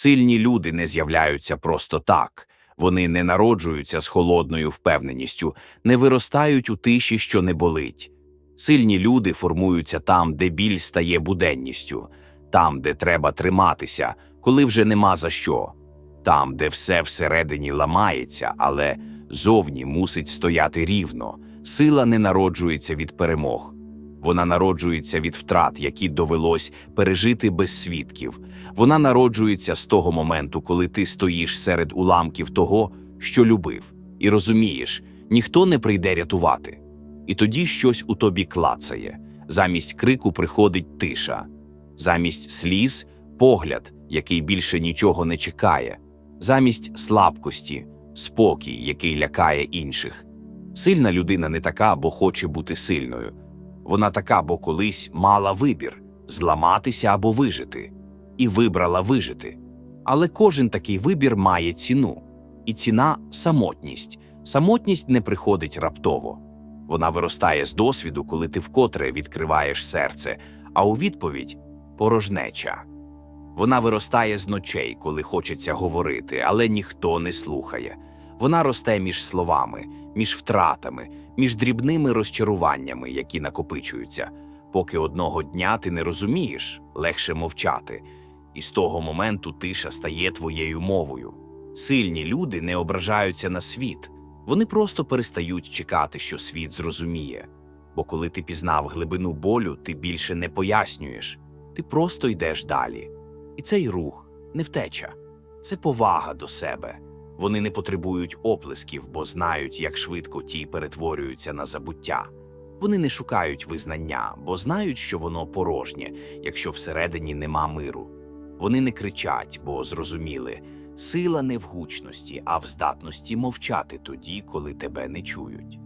Сильні люди не з'являються просто так. Вони не народжуються з холодною впевненістю, не виростають у тиші, що не болить. Сильні люди формуються там, де біль стає буденністю, там, де треба триматися, коли вже нема за що, там, де все всередині ламається, але зовні мусить стояти рівно. Сила не народжується від перемог. Вона народжується від втрат, які довелось пережити без свідків. Вона народжується з того моменту, коли ти стоїш серед уламків того, що любив, і розумієш, ніхто не прийде рятувати. І тоді щось у тобі клацає. Замість крику приходить тиша, замість сліз погляд, який більше нічого не чекає, замість слабкості спокій, який лякає інших. Сильна людина не така, бо хоче бути сильною. Вона така, бо колись мала вибір зламатися або вижити, і вибрала вижити. Але кожен такий вибір має ціну, і ціна самотність. Самотність не приходить раптово. Вона виростає з досвіду, коли ти вкотре відкриваєш серце, а у відповідь порожнеча. Вона виростає з ночей, коли хочеться говорити, але ніхто не слухає. Вона росте між словами, між втратами, між дрібними розчаруваннями, які накопичуються, поки одного дня ти не розумієш, легше мовчати, і з того моменту тиша стає твоєю мовою. Сильні люди не ображаються на світ, вони просто перестають чекати, що світ зрозуміє. Бо коли ти пізнав глибину болю, ти більше не пояснюєш, ти просто йдеш далі. І цей рух не втеча, це повага до себе. Вони не потребують оплесків, бо знають, як швидко ті перетворюються на забуття. Вони не шукають визнання, бо знають, що воно порожнє, якщо всередині нема миру. Вони не кричать, бо зрозуміли сила не в гучності, а в здатності мовчати тоді, коли тебе не чують.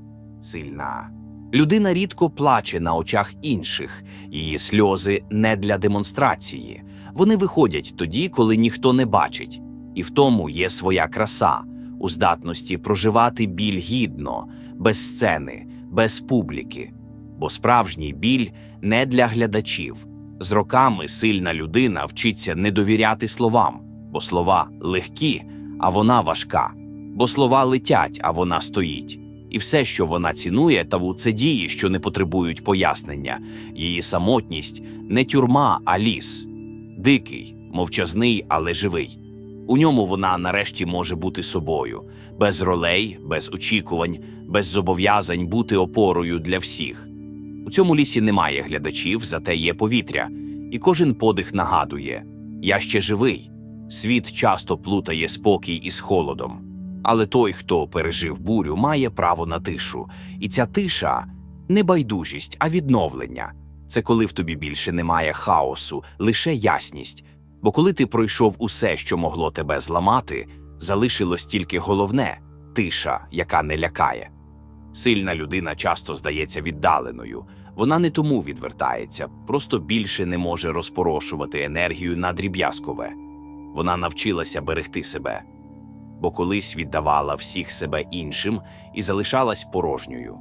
Сильна. Людина рідко плаче на очах інших, її сльози не для демонстрації. Вони виходять тоді, коли ніхто не бачить, і в тому є своя краса у здатності проживати біль гідно, без сцени, без публіки. Бо справжній біль не для глядачів. З роками сильна людина вчиться не довіряти словам, бо слова легкі, а вона важка, бо слова летять, а вона стоїть. І все, що вона цінує, та це дії, що не потребують пояснення. Її самотність не тюрма, а ліс дикий, мовчазний, але живий. У ньому вона нарешті може бути собою, без ролей, без очікувань, без зобов'язань бути опорою для всіх. У цьому лісі немає глядачів, зате є повітря, і кожен подих нагадує: я ще живий. Світ часто плутає спокій із холодом. Але той, хто пережив бурю, має право на тишу, і ця тиша не байдужість, а відновлення. Це коли в тобі більше немає хаосу, лише ясність. Бо коли ти пройшов усе, що могло тебе зламати, залишилось тільки головне тиша, яка не лякає. Сильна людина часто здається віддаленою, вона не тому відвертається, просто більше не може розпорошувати енергію на дріб'язкове. Вона навчилася берегти себе, бо колись віддавала всіх себе іншим і залишалась порожньою.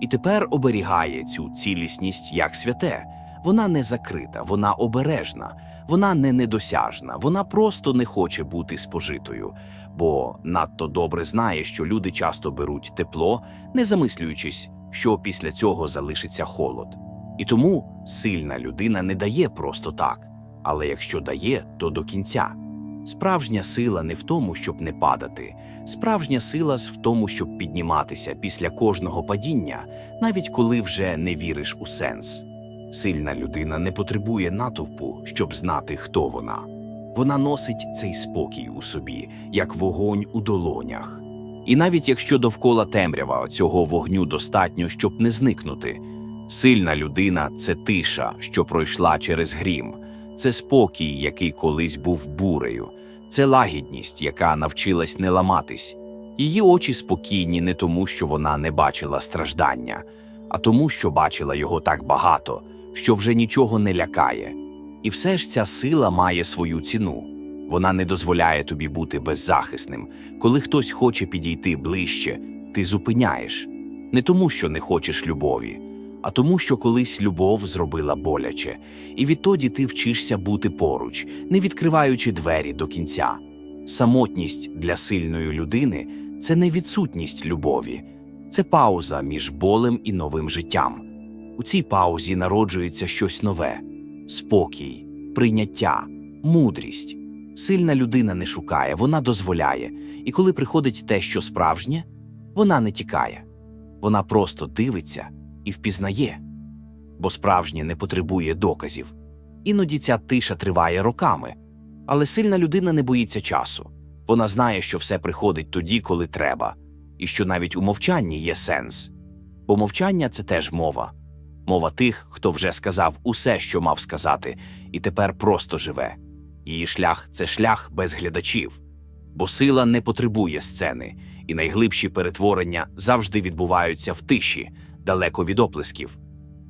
І тепер оберігає цю цілісність як святе. Вона не закрита, вона обережна, вона не недосяжна, вона просто не хоче бути спожитою, бо надто добре знає, що люди часто беруть тепло, не замислюючись, що після цього залишиться холод. І тому сильна людина не дає просто так, але якщо дає, то до кінця. Справжня сила не в тому, щоб не падати, справжня сила в тому, щоб підніматися після кожного падіння, навіть коли вже не віриш у сенс. Сильна людина не потребує натовпу, щоб знати, хто вона. Вона носить цей спокій у собі, як вогонь у долонях. І навіть якщо довкола темрява цього вогню достатньо, щоб не зникнути. Сильна людина це тиша, що пройшла через грім, це спокій, який колись був бурею, це лагідність, яка навчилась не ламатись. Її очі спокійні не тому, що вона не бачила страждання, а тому, що бачила його так багато, що вже нічого не лякає. І все ж ця сила має свою ціну. Вона не дозволяє тобі бути беззахисним. Коли хтось хоче підійти ближче, ти зупиняєш не тому, що не хочеш любові, а тому, що колись любов зробила боляче, і відтоді ти вчишся бути поруч, не відкриваючи двері до кінця. Самотність для сильної людини це не відсутність любові, це пауза між болем і новим життям. У цій паузі народжується щось нове: спокій, прийняття, мудрість. Сильна людина не шукає, вона дозволяє, і коли приходить те, що справжнє, вона не тікає, вона просто дивиться і впізнає, бо справжнє не потребує доказів. Іноді ця тиша триває роками, але сильна людина не боїться часу. Вона знає, що все приходить тоді, коли треба, і що навіть у мовчанні є сенс. Бо мовчання це теж мова, мова тих, хто вже сказав усе, що мав сказати, і тепер просто живе. Її шлях це шлях без глядачів, бо сила не потребує сцени, і найглибші перетворення завжди відбуваються в тиші, далеко від оплесків.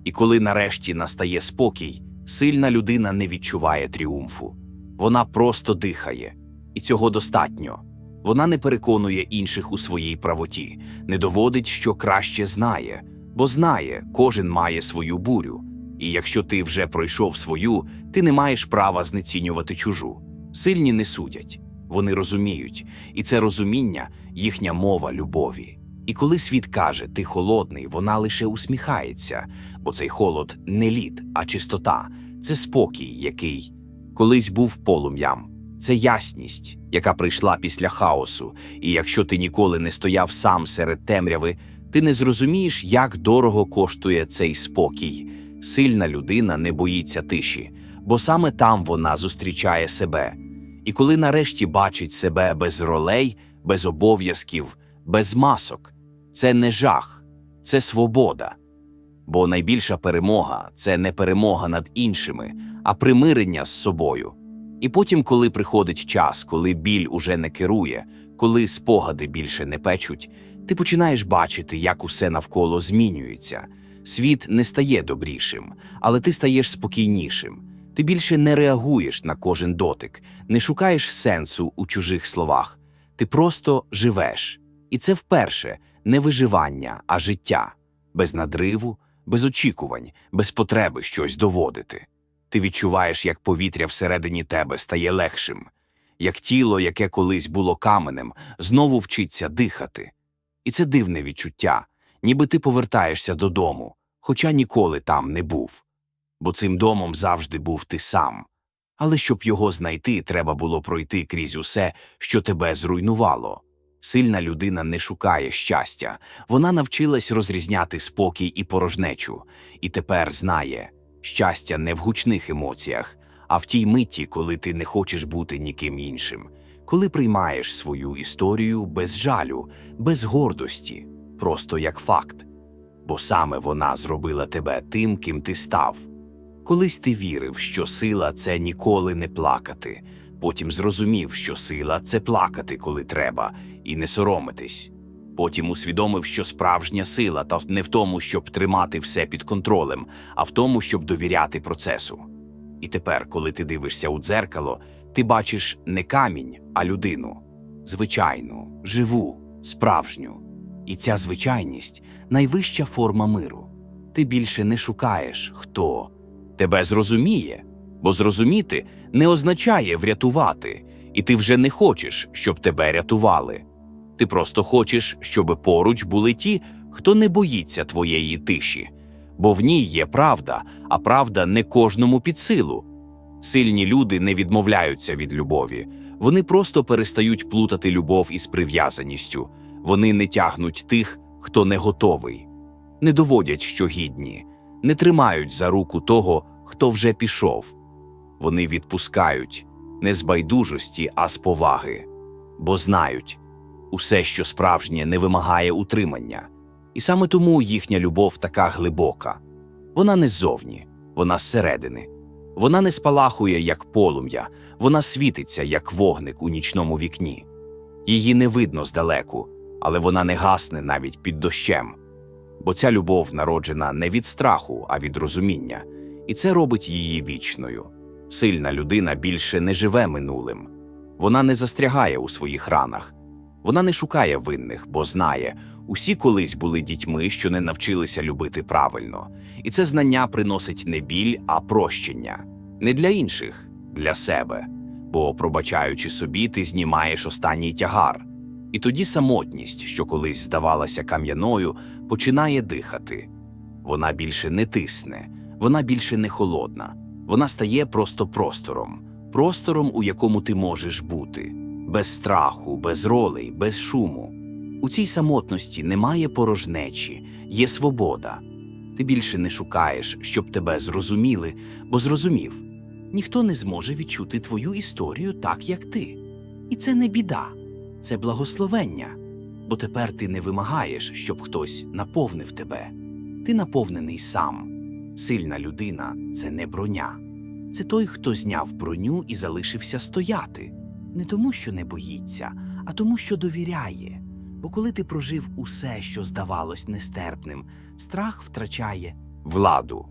І коли нарешті настає спокій, сильна людина не відчуває тріумфу. Вона просто дихає, і цього достатньо. Вона не переконує інших у своїй правоті, не доводить, що краще знає, бо знає, кожен має свою бурю. І якщо ти вже пройшов свою, ти не маєш права знецінювати чужу. Сильні не судять, вони розуміють, і це розуміння їхня мова любові. І коли світ каже, ти холодний, вона лише усміхається, бо цей холод не лід, а чистота це спокій, який колись був полум'ям, це ясність, яка прийшла після хаосу. І якщо ти ніколи не стояв сам серед темряви, ти не зрозумієш, як дорого коштує цей спокій. Сильна людина не боїться тиші, бо саме там вона зустрічає себе. І коли нарешті бачить себе без ролей, без обов'язків, без масок, це не жах, це свобода. Бо найбільша перемога це не перемога над іншими, а примирення з собою. І потім, коли приходить час, коли біль уже не керує, коли спогади більше не печуть, ти починаєш бачити, як усе навколо змінюється. Світ не стає добрішим, але ти стаєш спокійнішим. Ти більше не реагуєш на кожен дотик, не шукаєш сенсу у чужих словах. Ти просто живеш. І це вперше не виживання, а життя без надриву, без очікувань, без потреби щось доводити. Ти відчуваєш, як повітря всередині тебе стає легшим, як тіло, яке колись було каменем, знову вчиться дихати. І це дивне відчуття, ніби ти повертаєшся додому, хоча ніколи там не був. Бо цим домом завжди був ти сам. Але щоб його знайти, треба було пройти крізь усе, що тебе зруйнувало. Сильна людина не шукає щастя, вона навчилась розрізняти спокій і порожнечу, і тепер знає щастя не в гучних емоціях, а в тій миті, коли ти не хочеш бути ніким іншим, коли приймаєш свою історію без жалю, без гордості, просто як факт. Бо саме вона зробила тебе тим, ким ти став. Колись ти вірив, що сила це ніколи не плакати, потім зрозумів, що сила це плакати, коли треба, і не соромитись. Потім усвідомив, що справжня сила та не в тому, щоб тримати все під контролем, а в тому, щоб довіряти процесу. І тепер, коли ти дивишся у дзеркало, ти бачиш не камінь, а людину звичайну, живу, справжню. І ця звичайність найвища форма миру. Ти більше не шукаєш, хто тебе зрозуміє, бо зрозуміти не означає врятувати, і ти вже не хочеш, щоб тебе рятували. Ти просто хочеш, щоб поруч були ті, хто не боїться твоєї тиші, бо в ній є правда, а правда не кожному під силу. Сильні люди не відмовляються від любові, вони просто перестають плутати любов із прив'язаністю, вони не тягнуть тих, хто не готовий, не доводять, що гідні, не тримають за руку того, хто вже пішов. Вони відпускають не з байдужості, а з поваги, бо знають, усе, що справжнє, не вимагає утримання, і саме тому їхня любов така глибока. Вона не ззовні, вона зсередини. Вона не спалахує, як полум'я, вона світиться, як вогник у нічному вікні. Її не видно здалеку, але вона не гасне навіть під дощем. Бо ця любов народжена не від страху, а від розуміння, і це робить її вічною. Сильна людина більше не живе минулим, вона не застрягає у своїх ранах, Вона не шукає винних, бо знає, усі колись були дітьми, що не навчилися любити правильно. І це знання приносить не біль, а прощення. Не для інших, для себе. Бо, пробачаючи собі, ти знімаєш останній тягар. І тоді самотність, що колись здавалася кам'яною, починає дихати. Вона більше не тисне, вона більше не холодна. Вона стає просто простором, простором, у якому ти можеш бути, без страху, без ролей, без шуму. У цій самотності немає порожнечі, є свобода. Ти більше не шукаєш, щоб тебе зрозуміли, бо зрозумів. Ніхто не зможе відчути твою історію так, як ти. І це не біда, це благословення. Бо тепер ти не вимагаєш, щоб хтось наповнив тебе. Ти наповнений сам. Сильна людина це не броня. Це той, хто зняв броню і залишився стояти. Не тому, що не боїться, а тому, що довіряє. Бо коли ти прожив усе, що здавалось нестерпним, страх втрачає владу.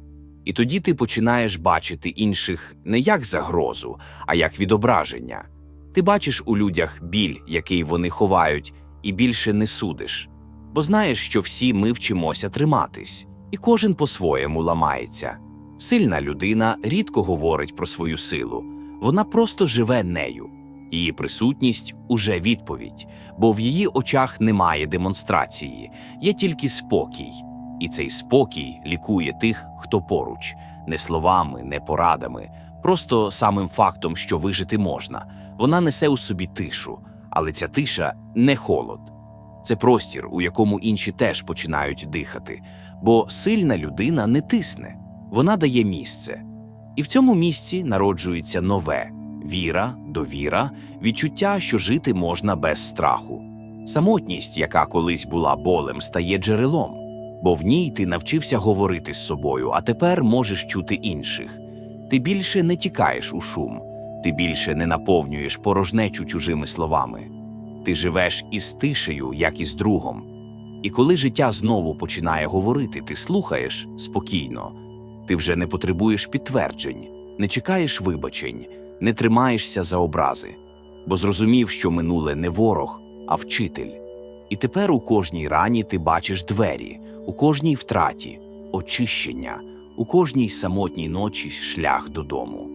І тоді ти починаєш бачити інших не як загрозу, а як відображення. Ти бачиш у людях біль, який вони ховають, і більше не судиш. Бо знаєш, що всі ми вчимося триматись, і кожен по-своєму ламається. Сильна людина рідко говорить про свою силу, вона просто живе нею. Її присутність уже відповідь, бо в її очах немає демонстрації, є тільки спокій. І цей спокій лікує тих, хто поруч, не словами, не порадами, просто самим фактом, що вижити можна. Вона несе у собі тишу, але ця тиша не холод. Це простір, у якому інші теж починають дихати, бо сильна людина не тисне, вона дає місце. І в цьому місці народжується нове віра, довіра, відчуття, що жити можна без страху. Самотність, яка колись була болем, стає джерелом, бо в ній ти навчився говорити з собою, а тепер можеш чути інших. Ти більше не тікаєш у шум, ти більше не наповнюєш порожнечу чужими словами. Ти живеш із тишею, як із другом. І коли життя знову починає говорити, ти слухаєш спокійно. Ти вже не потребуєш підтверджень, не чекаєш вибачень, не тримаєшся за образи, бо зрозумів, що минуле не ворог, а вчитель. І тепер у кожній рані ти бачиш двері, у кожній втраті, очищення, у кожній самотній ночі шлях додому.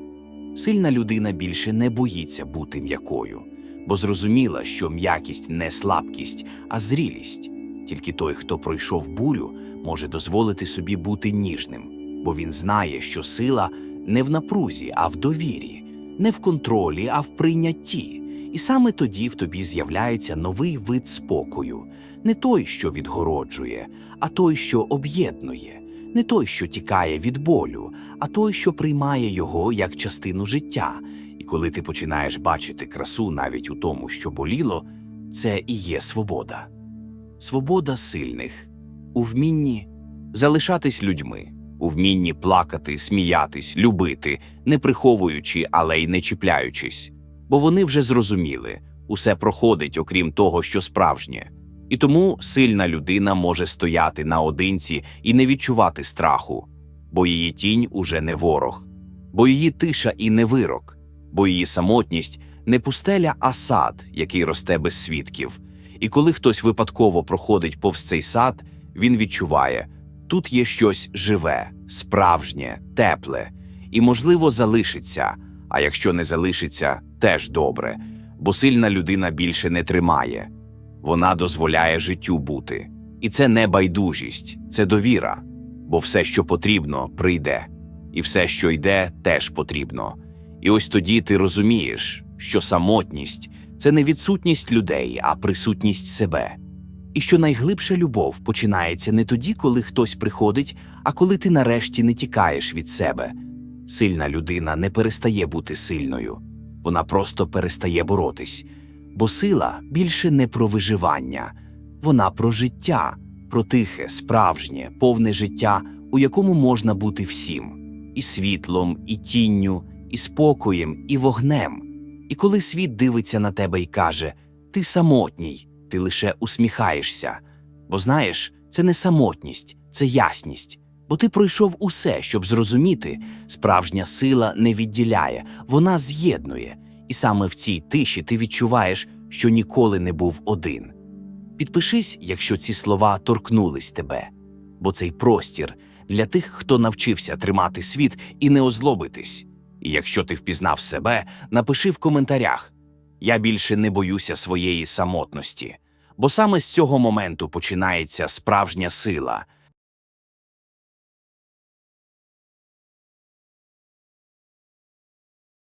Сильна людина більше не боїться бути м'якою, бо зрозуміла, що м'якість не слабкість, а зрілість. Тільки той, хто пройшов бурю, може дозволити собі бути ніжним, бо він знає, що сила не в напрузі, а в довірі, не в контролі, а в прийнятті. І саме тоді в тобі з'являється новий вид спокою, не той, що відгороджує, а той, що об'єднує, не той, що тікає від болю, а той, що приймає його як частину життя. І коли ти починаєш бачити красу навіть у тому, що боліло, це і є свобода. Свобода сильних у вмінні залишатись людьми, у вмінні плакати, сміятись, любити, не приховуючи, але й не чіпляючись, бо вони вже зрозуміли усе проходить, окрім того, що справжнє. І тому сильна людина може стояти наодинці і не відчувати страху, бо її тінь уже не ворог, бо її тиша і не вирок, бо її самотність не пустеля, а сад, який росте без свідків. І коли хтось випадково проходить повз цей сад, він відчуває тут є щось живе, справжнє, тепле, і, можливо, залишиться. А якщо не залишиться, теж добре, бо сильна людина більше не тримає. Вона дозволяє життю бути. І це не байдужість, це довіра, бо все, що потрібно, прийде, і все, що йде, теж потрібно. І ось тоді ти розумієш, що самотність це не відсутність людей, а присутність себе. І що найглибша любов починається не тоді, коли хтось приходить, а коли ти нарешті не тікаєш від себе. Сильна людина не перестає бути сильною, вона просто перестає боротись, бо сила більше не про виживання, вона про життя, про тихе, справжнє, повне життя, у якому можна бути всім і світлом, і тінню, і спокоєм, і вогнем. І коли світ дивиться на тебе і каже: Ти самотній, ти лише усміхаєшся. Бо знаєш, це не самотність, це ясність. Бо ти пройшов усе, щоб зрозуміти, справжня сила не відділяє, вона з'єднує. І саме в цій тиші ти відчуваєш, що ніколи не був один. Підпишись, якщо ці слова торкнулись тебе, бо цей простір для тих, хто навчився тримати світ і не озлобитись. І якщо ти впізнав себе, напиши в коментарях. Я більше не боюся своєї самотності, бо саме з цього моменту починається справжня сила –